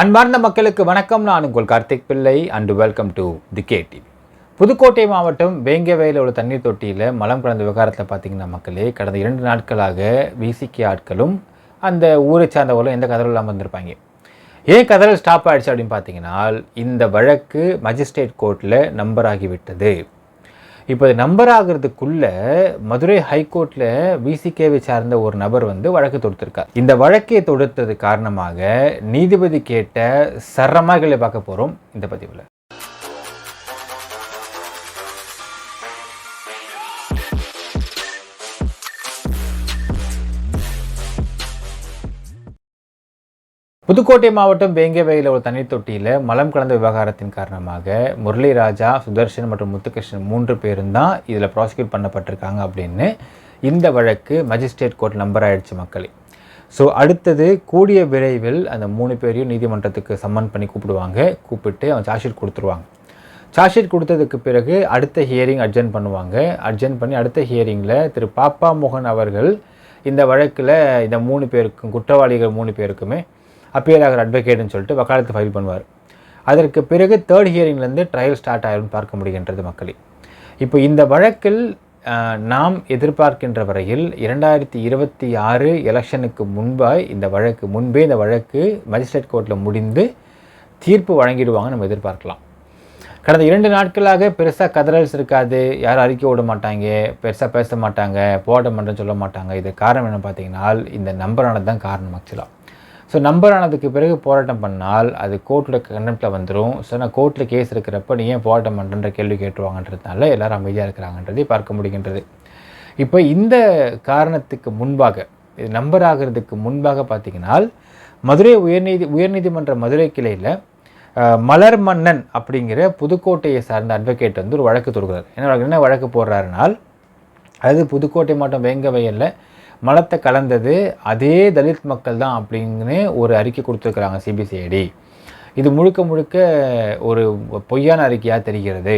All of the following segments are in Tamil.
அன்பார்ந்த மக்களுக்கு வணக்கம். நான் உங்கள் Karthik Pillai and welcome to the K TV Pudukkottai மாவட்டம் வேங்கவேல உள்ள தண்ணீர் தொட்டியில் மலம் கலந்த விவகாரத்தில் பார்த்தீங்கன்னா மக்களே கடந்த இரண்டு நாட்களாக விசிகே ஆட்களும் அந்த ஊரை சார்ந்தவர்களும் எந்த கதறும் இல்லாமல் வந்திருப்பாங்க. ஏன் கதறல் ஸ்டாப் ஆகிடுச்சு அப்படின்னு பார்த்தீங்கன்னா இந்த வழக்கு மஜிஸ்ட்ரேட் கோர்ட்டில் நம்பர் ஆகிவிட்டது. இப்போ நம்பர் ஆகிறதுக்குள்ள மதுரை ஹைகோர்ட்டில் விசிகேவை சார்ந்த ஒரு நபர் வந்து வழக்கு தொடுத்திருக்கார். இந்த வழக்கை தொடுத்தது காரணமாக நீதிபதி கேட்ட சரமாகளை பார்க்க போகிறோம் இந்த பதிவில். புதுக்கோட்டை மாவட்டம் வேங்கவேயில் ஒரு தண்ணீர் தொட்டியில் மலம் கலந்த விவகாரத்தின் காரணமாக முரளி ராஜா சுதர்ஷன் மற்றும் முத்துகிருஷ்ணன் மூன்று பேரும் தான் இதில் ப்ராசிக்யூட் பண்ணப்பட்டிருக்காங்க அப்படின்னு இந்த வழக்கு மஜிஸ்ட்ரேட் கோர்ட் நம்பர் ஆயிடுச்சு மக்களே. ஸோ அடுத்தது கூடிய விரைவில் அந்த மூணு பேரையும் நீதிமன்றத்துக்கு சம்மன் பண்ணி கூப்பிடுவாங்க. கூப்பிட்டு அவன் சார்ஜ்ஷீட் கொடுத்துருவாங்க. சார்ஜ்ஷீட் கொடுத்ததுக்கு பிறகு அடுத்த ஹியரிங் அட்ஜென்ட் பண்ணுவாங்க. அட்ஜென்ட் பண்ணி அடுத்த ஹியரிங்கில் திரு பாப்பா மோகன் அவர்கள் இந்த வழக்கில் இந்த மூணு பேருக்கும் குற்றவாளிகள் மூணு பேருக்குமே அப்பியர் ஆகிற அட்வொகேட்னு சொல்லிட்டு வக்காலத்து ஃபைல் பண்ணுவார். அதற்கு பிறகு தேர்ட் ஹியரிங்லேருந்து ட்ரையல் ஸ்டார்ட் ஆகிடும் பார்க்க முடிகின்றது மக்களே. இப்போ இந்த வழக்கில் நாம் எதிர்பார்க்கின்ற வரையில் இரண்டாயிரத்தி இருபத்தி ஆறு எலெக்ஷனுக்கு முன்பாய் இந்த வழக்கு முன்பே இந்த வழக்கு மஜிஸ்ட்ரேட் கோர்ட்டில் முடிந்து தீர்ப்பு வழங்கிடுவாங்க நம்ம எதிர்பார்க்கலாம். கடந்த இரண்டு நாட்களாக பெருசாக கதறல்ஸ் இருக்காது. யாரும் அறிக்கை விட மாட்டாங்க பெருசாக பேச மாட்டாங்க போட மாட்டேன்னு சொல்ல மாட்டாங்க. இது காரணம் என்ன பார்த்தீங்கன்னா இந்த நம்பரானது தான் காரணம் ஆக்சுவலாக ஸோ நம்பர் ஆனதுக்கு பிறகு போராட்டம் பண்ணால் அது கோர்ட்டில் கண்டெம்ட்டில் வந்துடும் ஸோ நான் கோர்ட்டில் கேஸ் இருக்கிறப்ப நீ ஏன் போராட்டம் பண்ணுறன்ற கேள்வி கேட்டுருவாங்கன்றதுனால எல்லாரும் அமைதியாக இருக்கிறாங்கன்றதை பார்க்க முடிகின்றது. இப்போ இந்த காரணத்துக்கு முன்பாக இது நம்பர் ஆகிறதுக்கு முன்பாக பார்த்தீங்கன்னா மதுரை உயர்நீதி உயர்நீதிமன்ற மதுரை கிளையில் மலர் மன்னன் அப்படிங்கிற புதுக்கோட்டையை சார்ந்த அட்வொகேட் வந்து ஒரு வழக்கு தொடுக்கிறார். என்ன வழக்கு- என்ன வழக்கு போடுறாருனால் அதாவது புதுக்கோட்டை மாவட்டம் வேங்கவயலில் மலத்தை கலந்தது அதே தலித் மக்கள் தான் அப்படின்னு ஒரு அறிக்கை கொடுத்துருக்குறாங்க சிபிசிஐடி இது முழுக்க முழுக்க ஒரு பொய்யான அறிக்கையாக தெரிகிறது.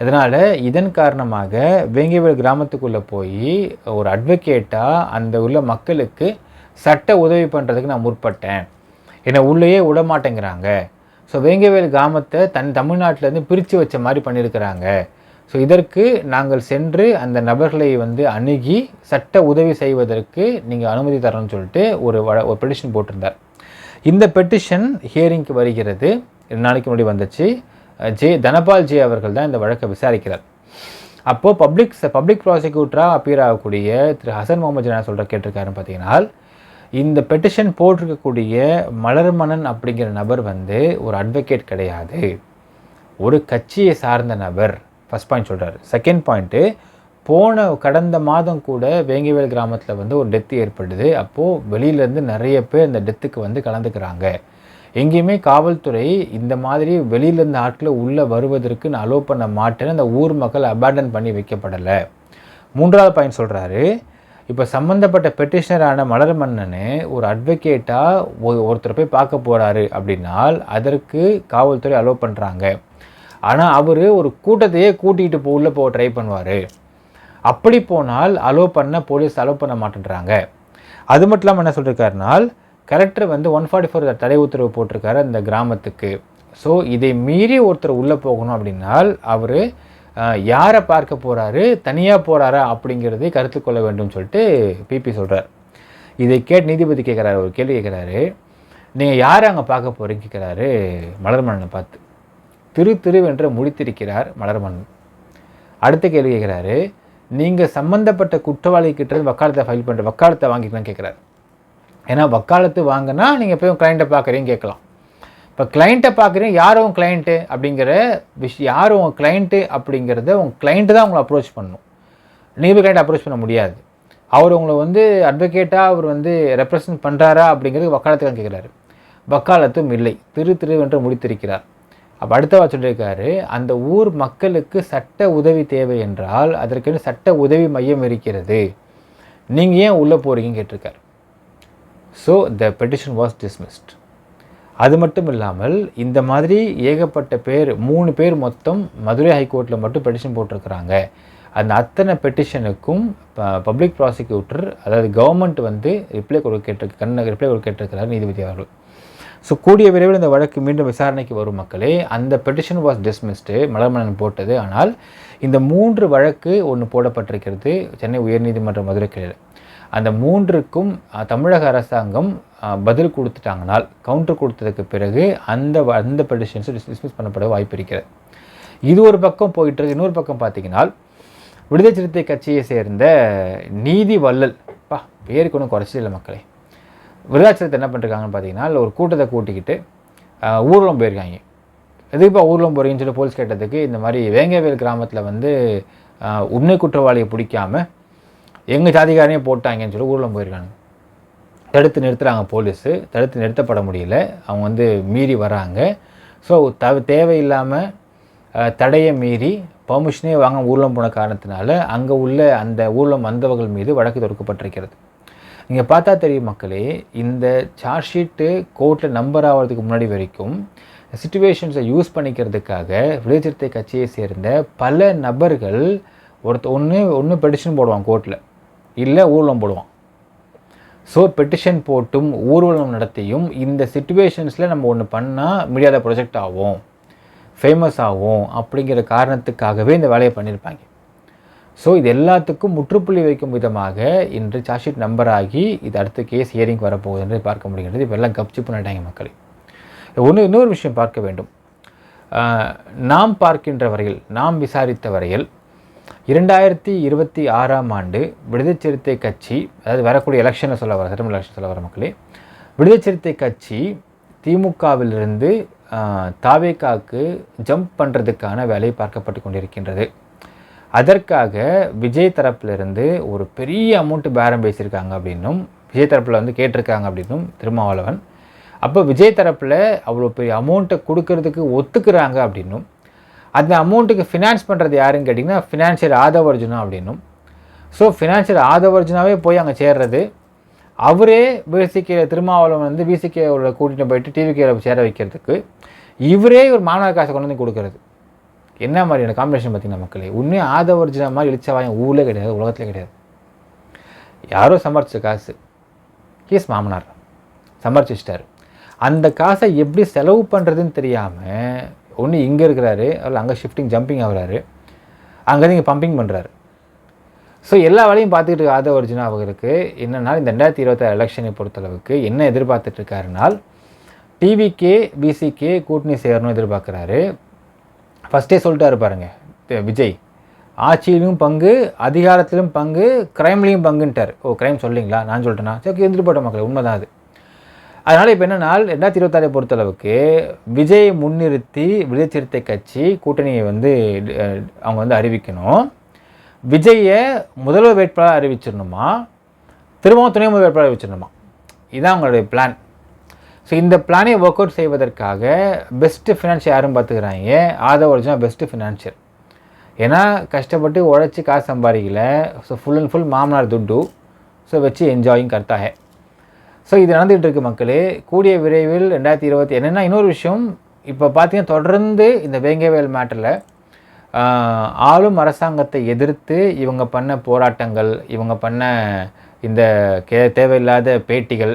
அதனால் இதன் காரணமாக வேங்கவேல் கிராமத்துக்குள்ளே போய் ஒரு அட்வொகேட்டாக அந்த உள்ள மக்களுக்கு சட்ட உதவி பண்ணுறதுக்கு நான் முற்பட்டேன். என்னை உள்ளேயே விட மாட்டேங்கிறாங்க ஸோ வேங்கவேல் கிராமத்தை தன் தமிழ்நாட்டிலேருந்து பிரித்து வச்ச மாதிரி பண்ணியிருக்கிறாங்க. ஸோ இதற்கு நாங்கள் சென்று அந்த நபர்களை வந்து அணுகி சட்ட உதவி செய்வதற்கு நீங்கள் அனுமதி தரணும்னு சொல்லிட்டு ஒரு வழ ஒரு பெட்டிஷன் போட்டிருந்தார். இந்த பெட்டிஷன் ஹியரிங்க்கு வருகிறது. ரெண்டு நாளைக்கு முன்னாடி வந்துச்சு. ஜே தனபால் ஜே அவர்கள் தான் இந்த வழக்கை விசாரிக்கிறார். அப்போது பப்ளிக் பப்ளிக் ப்ராசிக்யூட்டராக அப்பியர் ஆகக்கூடிய திரு ஹசன் முகமது ஜனா சொல்கிற கேட்டிருக்காருன்னு பார்த்தீங்கன்னா இந்த பெட்டிஷன் போட்டிருக்கக்கூடிய மலர்மணன் அப்படிங்கிற நபர் வந்து ஒரு அட்வொகேட் கிடையாது. ஒரு கட்சியை சார்ந்த நபர். ஃபஸ்ட் பாயிண்ட் சொல்கிறாரு செகண்ட் பாயிண்ட்டு போன கடந்த மாதம் கூட வேங்கிவேல் கிராமத்தில் வந்து ஒரு டெத்து ஏற்படுது. அப்போது வெளியிலேருந்து நிறைய பேர் இந்த டெத்துக்கு வந்து கலந்துக்கிறாங்க. எங்கேயுமே காவல்துறை இந்த மாதிரி வெளியிலேருந்து ஆட்களை உள்ளே வருவதற்கு நான் அலோவ் பண்ண மாட்டேன்னு அந்த ஊர் மக்கள் அபேண்டன் பண்ணி வைக்கப்படலை. மூன்றாவது பாயிண்ட் சொல்கிறாரு இப்போ சம்மந்தப்பட்ட பெட்டிஷனரான மலர் மன்னனு ஒரு அட்வொகேட்டாக ஒருத்தர் போய் பார்க்க போகிறாரு அப்படின்னால் அதற்கு காவல்துறை அலோவ் பண்ணுறாங்க ஆனால் அவர் ஒரு கூட்டத்தையே கூட்டிகிட்டு போ உள்ளே போக ட்ரை பண்ணுவார். அப்படி போனால் அலோவ் பண்ண போலீஸ் அலோவ் பண்ண மாட்டேன்றாங்க. அது மட்டும் இல்லாமல் என்ன சொல்லியிருக்காருனால் கலெக்டர் வந்து ஒன் ஃபார்ட்டி ஃபோர் தடை உத்தரவு போட்டிருக்காரு அந்த கிராமத்துக்கு. ஸோ இதை மீறி ஒருத்தர் உள்ளே போகணும் அப்படின்னால் அவர் யாரை பார்க்க போகிறாரு தனியாக போகிறாரா அப்படிங்கிறதை கருத்து கொள்ள வேண்டும் சொல்லிட்டு பிபி சொல்கிறார் இதை கேட்டு நீதிபதி கேட்குறாரு ஒரு கேள்வி கேட்குறாரு. நீங்கள் யாரை அங்கே பார்க்க போகிறீங்க கேட்குறாரு மலர்மலனை பார்த்து. திரு திருவென்று முடித்திருக்கிறார் மலர்மன். அடுத்த கேள்வி கேட்குறாரு நீங்கள் சம்மந்தப்பட்ட குற்றவாளி கிட்ட வக்காலத்தை ஃபைல் பண்ணுற வக்காலத்தை வாங்கிக்கலாம் கேட்குறாரு. ஏன்னா வக்காலத்து வாங்கினா நீங்கள் போய் கிளைண்ட்டை பார்க்குறீங்க கேட்கலாம். இப்போ கிளைண்ட்டை பார்க்குறீங்க யார் உங்கள் கிளைண்ட்டு அப்படிங்கிற விஷயம் யார் உங்கள் கிளைண்ட்டு அப்படிங்கிறத உங்கள் கிளைண்ட்டு தான் உங்களை அப்ரோச் பண்ணணும் நீங்கள் போய் கிளைண்ட் அப்ரோச் பண்ண முடியாது. அவர் உங்களை வந்து அட்வொகேட்டாக அவர் வந்து ரெப்ரசன்ட் பண்ணுறாரா அப்படிங்கிறது வக்காலத்துக்கு கேட்குறாரு. வக்காலத்தும் இல்லை. திரு திருவென்று முடித்திருக்கிறார். அப்போ அடுத்தவா சொல்லியிருக்காரு அந்த ஊர் மக்களுக்கு சட்ட உதவி தேவை என்றால் அதற்கென்று சட்ட உதவி மையம் இருக்கிறது. நீங்கள் ஏன் உள்ளே போகிறீங்கன்னு கேட்டிருக்காரு. So the petition was dismissed அது மட்டும் இல்லாமல் இந்த மாதிரி ஏகப்பட்ட பேர் மூணு பேர் மொத்தம் மதுரை ஹைகோர்ட்டில் மட்டும் பெட்டிஷன் போட்டிருக்கிறாங்க. அந்த அத்தனை பெட்டிஷனுக்கும் பப்ளிக் ப்ராசிக்யூட்டர் அதாவது கவர்மெண்ட் வந்து ரிப்ளை கொடுக்க கேட்டிருக்கு கண்ண ரிப்ளை கொடுக்க கேட்டிருக்கிறார் நீதிபதி அவர்கள். ஸோ கூடிய விரைவில் இந்த வழக்கு மீண்டும் விசாரணைக்கு வரும் மக்களே அந்த பெட்டிஷன் வாஸ் டிஸ்மிஸ்டு மலர்மன்னன் போட்டது. ஆனால் இந்த மூன்று வழக்கு ஒன்று போடப்பட்டிருக்கிறது சென்னை உயர்நீதிமன்ற மதுரை கிளையில் அந்த மூன்றுக்கும் தமிழக அரசாங்கம் பதில் கொடுத்துட்டாங்கனால் கவுண்டர் கொடுத்ததுக்கு பிறகு அந்த வ- அந்த பெட்டிஷன்ஸ் டிஸ்மிஸ் பண்ணப்பட வாய்ப்பு இருக்கிறது. இது ஒரு பக்கம் போயிட்டு இன்னொரு பக்கம் பார்த்தீங்கன்னா விடுதலை சிறுத்தை கட்சியை சேர்ந்த நீதி வள்ளல். பா பேருக்கு ஒன்றும் குறைச்சி இல்லை மக்களே. விருதாச்சலத்தை என்ன பண்ணிருக்காங்கன்னு பார்த்தீங்கன்னா இல்லை ஒரு கூட்டத்தை கூட்டிக்கிட்டு ஊர்லம் ஊர்வலம் போயிருக்காங்க. எதுக்குப்பா ஊர்வலம் போகிறீங்கன்னு சொல்லி போலீஸ் கேட்டதுக்கு இந்த மாதிரி வேங்கவேல் கிராமத்தில் வந்து உண்மை குற்றவாளியை பிடிக்காம எங்கள் ஜாதிகாரனையும் போட்டாங்கன்னு சொல்லி ஊர்வலம் போயிருக்காங்க. தடுத்து நிறுத்துகிறாங்க போலீஸு. தடுத்து நிறுத்தப்பட முடியல. அவங்க வந்து மீறி வராங்க. ஸோ தவ தேவையில்லாமல் தடையை மீறி பர்மிஷனே வாங்க ஊர்வலம் போன காரணத்தினால அங்கே உள்ள அந்த ஊர்வலம் வந்தவர்கள் மீது வழக்கு தொடுக்கப்பட்டிருக்கிறது. நீங்கள் பார்த்தா தெரியும் மக்களே இந்த சார்ஜ் ஷீட்டு கோர்ட்டில் நம்பர் ஆகிறதுக்கு முன்னாடி வரைக்கும் சுச்சுவேஷன்ஸை யூஸ் பண்ணிக்கிறதுக்காக விடுதலை சிறுத்தை கட்சியை சேர்ந்த பல நபர்கள் ஒருத்த ஒன்று ஒன்று பெட்டிஷன் போடுவான் கோர்ட்டில் இல்லை ஊர்வலம் போடுவான். ஸோ பெட்டிஷன் போட்டும் ஊர்வலம் நடத்தியும் இந்த சுச்சுவேஷன்ஸில் நம்ம ஒன்று பண்ணால் மீடியாவில் ப்ரொஜெக்ட் ஆகும் ஃபேமஸ் ஆகும் அப்படிங்கிற காரணத்துக்காகவே இந்த வேலையை பண்ணியிருப்பாங்க ஸோ இது எல்லாத்துக்கும் முற்றுப்புள்ளி வைக்கும் விதமாக இன்று சார்ஜ்ஷீட் நம்பர் ஆகி இது அடுத்த கேஸ் ஹியரிங் வரப்போகுது என்று பார்க்க முடிகின்றது. இப்போ எல்லாம் கப்சி பண்ணிட்டாங்க மக்களை. ஒன்று இன்னொரு விஷயம் பார்க்க வேண்டும். நாம் பார்க்கின்ற வரையில் நாம் விசாரித்த வரையில் இரண்டாயிரத்தி இருபத்தி ஆறாம் ஆண்டு விடுதலை சிறுத்தை கட்சி அதாவது வரக்கூடிய எலெக்ஷனில் சொல்ல வர சட்டமன்ற எலெக்ஷன் சொல்ல வர மக்களே விடுதலை சிறுத்தை கட்சி திமுகவிலிருந்து தாவேக்காவுக்கு ஜம்ப் பண்ணுறதுக்கான வேலை பார்க்கப்பட்டு கொண்டிருக்கின்றது. அதற்காக விஜய் தரப்பிலிருந்து ஒரு பெரிய அமௌண்ட்டு பேரம் பேசியிருக்காங்க அப்படின்னும் விஜய் தரப்பில் வந்து கேட்டிருக்காங்க அப்படின்னும் திருமாவளவன். அப்போ விஜய் தரப்பில் அவ்வளோ பெரிய அமௌண்ட்டை கொடுக்கறதுக்கு ஒத்துக்கிறாங்க அப்படின்னும். அந்த அமௌண்ட்டுக்கு ஃபினான்ஸ் பண்ணுறது யாருன்னு கேட்டிங்கன்னா ஃபினான்ஷியல் ஆதவர்ஜுனா அப்படின்னும். ஸோ ஃபினான்ஷியல் ஆதவர்ஜுனாவே போய் அங்கே சேர்றது. அவரே விசிகே திருமாவளவன் வந்து விசிகேவோட கூட்டிகிட்டு போயிட்டு டிவிகேல சேர வைக்கிறதுக்கு இவரே ஒரு மாணவர் காசை கொண்டு வந்து கொடுக்கறது. என்ன மாதிரியான காம்பினேஷன் பார்த்தீங்கன்னா மக்களே? உண்மையாக ஆதவர்ஜுனா மாதிரி இழிச்சவாயம் ஊரில் கிடையாது உலகத்தில் கிடையாது. யாரோ சம்பாரிச்ச காசு கேஸ் மாமனார் சம்பாரிச்சிட்டார் அந்த காசை எப்படி செலவு பண்ணுறதுன்னு தெரியாமல் ஒன்று இங்கே இருக்கிறாரு அதில் அங்கே ஷிஃப்டிங் ஜம்பிங் ஆகுறாரு. அங்கேருந்து இங்கே பம்பிங் பண்ணுறாரு ஸோ எல்லா வேலையும் பார்த்துக்கிட்டு இருக்க ஆதவ ஒரிஜினா அவருக்கு என்னென்னா இந்த ரெண்டாயிரத்தி இருபத்தாறு எலெக்ஷனை பொறுத்தளவுக்கு என்ன எதிர்பார்த்துட்ருக்காருனால் டிவிக்கே டிவிகே பிசிகே கூட்டணி சேரணும் எதிர்பார்க்குறாரு. ஃபஸ்ட்டே சொல்லிட்டாரு பாருங்க விஜய். ஆட்சியிலும் பங்கு அதிகாரத்திலும் பங்கு கிரைம்லேயும் பங்குன்ட்டார். ஓ கிரைம் சொல்லிங்களா நான் சொல்லிட்டேன்னா சரி இருந்துட்டு போட்ட மக்கள் உண்மைதான் அது. அதனால் இப்போ என்னன்னா ரெண்டாயிரத்தி இருபத்தாறை பொறுத்தளவுக்கு விஜய் முன்னிறுத்தி விஜய் சிறுத்தை கட்சி கூட்டணியை வந்து அவங்க வந்து அறிவிக்கணும். விஜயை முதல்வர் வேட்பாளர் அறிவிச்சிடணுமா? திரும்பவும் துணை முதல்வர் வேட்பாளர் அறிவிச்சிடணுமா? இதுதான் அவங்களுடைய பிளான் ஸோ இந்த பிளானை ஒர்க் அவுட் செய்வதற்காக பெஸ்ட்டு ஃபினான்ஷியர் யாரும் பார்த்துக்கிறாங்க. ஆதவ ஒரிஜினா பெஸ்ட்டு ஃபினான்ஷியர் ஏன்னா கஷ்டப்பட்டு உழைச்சி காசு சம்பாதிக்கல. ஸோ ஃபுல் அண்ட் ஃபுல் மாமனார் துட்டு. ஸோ வச்சு என்ஜாயிங் கர்த்தாக. ஸோ இது நடந்துகிட்டு இருக்கு மக்களே. கூடிய விரைவில் ரெண்டாயிரத்தி இருபத்தி என்னென்னா இன்னொரு விஷயம். இப்போ பார்த்தீங்கன்னா தொடர்ந்து இந்த வேங்கவேல் மேட்டரில் ஆளும் அரசாங்கத்தை எதிர்த்து இவங்க பண்ண போராட்டங்கள் இவங்க பண்ண இந்த கே தேவையில்லாத பேட்டிகள்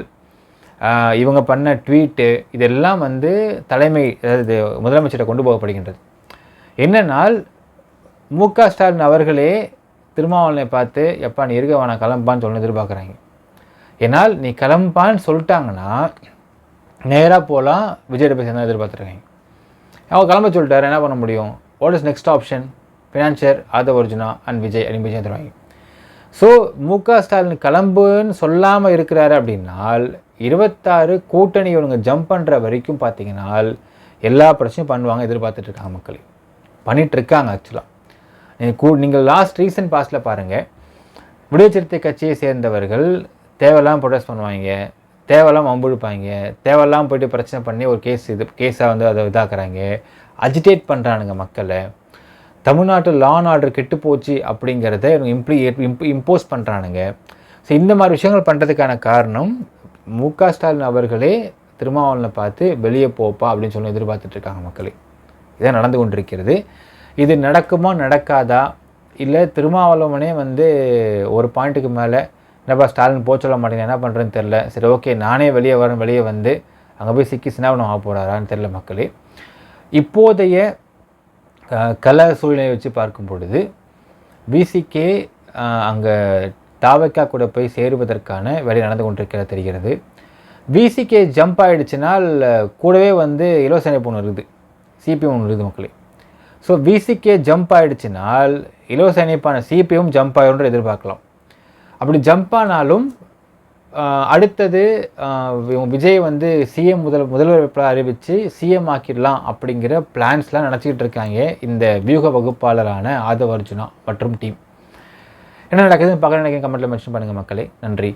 இவங்க பண்ண ட்வீட்டு இதெல்லாம் வந்து தலைமை அதாவது முதலமைச்சரை கொண்டு போகப்படுகின்றது. என்னென்னால் மு க ஸ்டாலின் அவர்களே திருமாவளவனை பார்த்து எப்பா நீ இருக்க வேணாம் கிளம்பான்னு சொல்லி எதிர்பார்க்குறாங்க. ஏன்னால் நீ கிளம்பான்னு சொல்லிட்டாங்கன்னா நேராக போகலாம் விஜய் போய் சேர்ந்தா எதிர்பார்த்துருக்காங்க. அவங்க கிளம்ப சொல்லிட்டாரு என்ன பண்ண முடியும்? What is next option financier Aadhav Arjuna and Vijay அப்படின்னு போய் சேர்ந்துருவாங்க. ஸோ மு க ஸ்டாலின் கிளம்புன்னு சொல்லாமல் இருக்கிறாரு அப்படின்னால் இருபத்தாறு கூட்டணி இவனுங்க ஜம்ப் பண்ணுற வரைக்கும் பார்த்தீங்கன்னா எல்லா பிரச்சனையும் பண்ணுவாங்க எதிர்பார்த்துட்டு இருக்காங்க மக்கள். பண்ணிட்டு இருக்காங்க ஆக்சுவலாக நீங்கள் கூ நீங்கள் லாஸ்ட் ரீசன்ட் பாஸ்டில் பாருங்கள் விடுதலை சிறுத்தை கட்சியை சேர்ந்தவர்கள் தேவையில்லாம ப்ரொடெஸ்ட் பண்ணுவாங்க தேவையில்லாம அம்புழுப்பாங்க தேவையில்லாம போயிட்டு பிரச்சனை பண்ணி ஒரு கேஸ் இது கேஸாக வந்து அதை இதாக்குறாங்க அஜிடேட் பண்ணுறானுங்க மக்களை. தமிழ்நாட்டு லா அண்ட் ஆர்டர் கெட்டு போச்சு அப்படிங்கிறத இவங்க இம்ப்ளி இம்போஸ் பண்ணுறானுங்க ஸோ இந்த மாதிரி விஷயங்கள் பண்ணுறதுக்கான காரணம் மு க ஸ்டாலின் அவர்களே திருமாவளவனை பார்த்து வெளியே போப்பா அப்படின்னு சொல்லி எதிர்பார்த்துட்டு இருக்காங்க மக்களே. இதான் நடந்து கொண்டிருக்கிறது. இது நடக்குமா நடக்காதா? இல்லை திருமாவளவனே வந்து ஒரு பாயிண்ட்டுக்கு மேலே என்னப்பா ஸ்டாலின் போக சொல்ல மாட்டேங்க என்ன பண்ணுறேன்னு தெரில சரி ஓகே நானே வெளியே வரேன் வெளியே வந்து அங்கே போய் சிக்கி சினாவனம் ஆக போகிறாரான்னு தெரில மக்களே. இப்போதைய கல சூழ்நிலையை வச்சு பார்க்கும் பொழுது விசிகே அங்கே தாவக்கா கூட போய் சேருவதற்கான வேலை நடந்து கொண்டிருக்கிறது தெரிகிறது. விசிகே ஜம்ப் ஆகிடுச்சுனால் கூடவே வந்து இலவச இணைப்பு ஒன்று இருக்குது. சிபிஎம் ஒன்று இருக்குது மக்களே. ஸோ விசிகே ஜம்ப் ஆகிடுச்சுனால் இலவச இணைப்பான சிபிஎம் ஜம்ப் ஆகிடும்னு எதிர்பார்க்கலாம். அப்படி ஜம்ப் ஆனாலும் அடுத்தது விஜய் வந்து சிஎம் முதல் முதல்வர் வேட்பாளர் அறிவித்து சிஎம் ஆக்கிடலாம் அப்படிங்கிற பிளான்ஸ்லாம் நினச்சிக்கிட்டு இருக்காங்க இந்த வியூக வகுப்பாளரான ஆதவ அர்ஜுனா மற்றும் டீம் என்ன நடக்குதுன்னு பார்க்குறேன் நினைக்கிற கமெண்ட்டில் மென்ஷன் பண்ணுங்கள் மக்களே. நன்றி.